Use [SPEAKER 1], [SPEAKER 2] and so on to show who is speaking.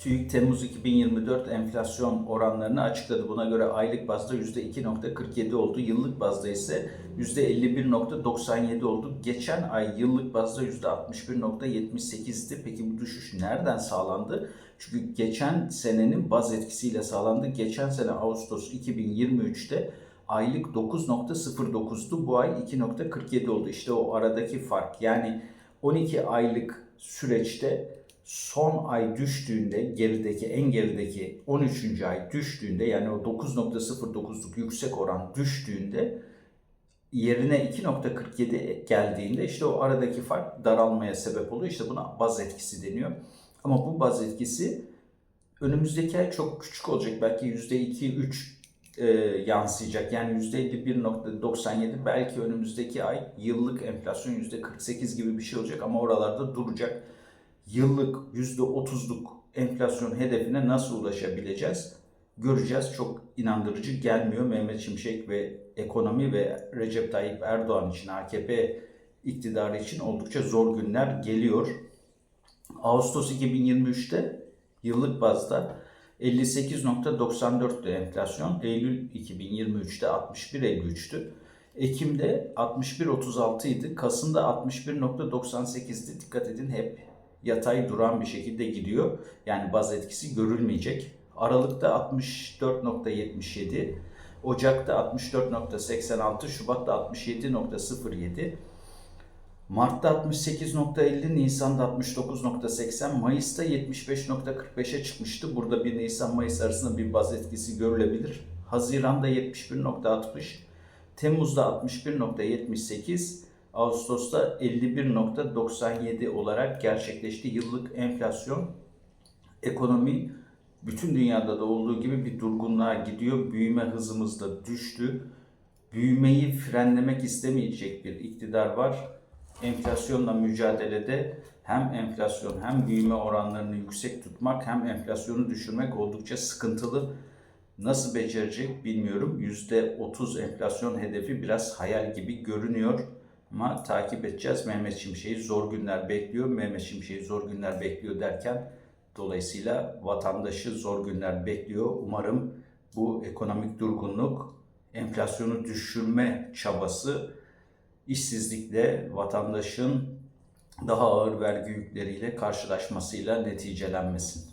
[SPEAKER 1] TÜİK Temmuz 2024 enflasyon oranlarını açıkladı. Buna göre aylık bazda %2.47 oldu. Yıllık bazda ise %51.97 oldu. Geçen ay yıllık bazda %61.78'di. Peki bu düşüş nereden sağlandı? Çünkü geçen senenin baz etkisiyle sağlandı. Geçen sene Ağustos 2023'te aylık 9.09'du. Bu ay 2.47 oldu. İşte o aradaki fark. Yani 12 aylık süreçte son ay düştüğünde gerideki en gerideki 13. ay düştüğünde yani o 9.09'luk yüksek oran düştüğünde yerine 2.47 geldiğinde işte o aradaki fark daralmaya sebep oluyor. İşte buna baz etkisi deniyor. Ama bu baz etkisi önümüzdeki ay çok küçük olacak. Belki %2-3 e, yansıyacak. Yani %51.97 belki önümüzdeki ay yıllık enflasyon %48 gibi bir şey olacak ama oralarda duracak. Yıllık %30'luk enflasyon hedefine nasıl ulaşabileceğiz? Göreceğiz. Çok inandırıcı gelmiyor. Mehmet Şimşek ve ekonomi ve Recep Tayyip Erdoğan için AKP iktidarı için oldukça zor günler geliyor. Ağustos 2023'te yıllık bazda 58.94'tü enflasyon. Eylül 2023'te 61.53'tü. Ekim'de 61.36 idi. Kasım'da 61.98'di. Dikkat edin hep yatay duran bir şekilde gidiyor. Yani baz etkisi görülmeyecek. Aralık'ta 64.77, Ocak'ta 64.86, Şubat'ta 67.07, Mart'ta 68.50, Nisan'da 69.80, Mayıs'ta 75.45'e çıkmıştı. Burada bir Nisan-Mayıs arasında bir baz etkisi görülebilir. Haziran'da 71.60, Temmuz'da 61.78, Ağustos'ta 51.97 olarak gerçekleşti. Yıllık enflasyon ekonomi bütün dünyada da olduğu gibi bir durgunluğa gidiyor. Büyüme hızımız da düştü. Büyümeyi frenlemek istemeyecek bir iktidar var. Enflasyonla mücadelede hem enflasyon hem büyüme oranlarını yüksek tutmak hem enflasyonu düşürmek oldukça sıkıntılı. Nasıl becerecek bilmiyorum. %30 enflasyon hedefi biraz hayal gibi görünüyor. Ama takip edeceğiz. Mehmet Şimşek'i zor günler bekliyor. Mehmet Şimşek'i zor günler bekliyor derken dolayısıyla vatandaşı zor günler bekliyor. Umarım bu ekonomik durgunluk, enflasyonu düşürme çabası işsizlikle vatandaşın daha ağır vergi yükleriyle karşılaşmasıyla neticelenmesin.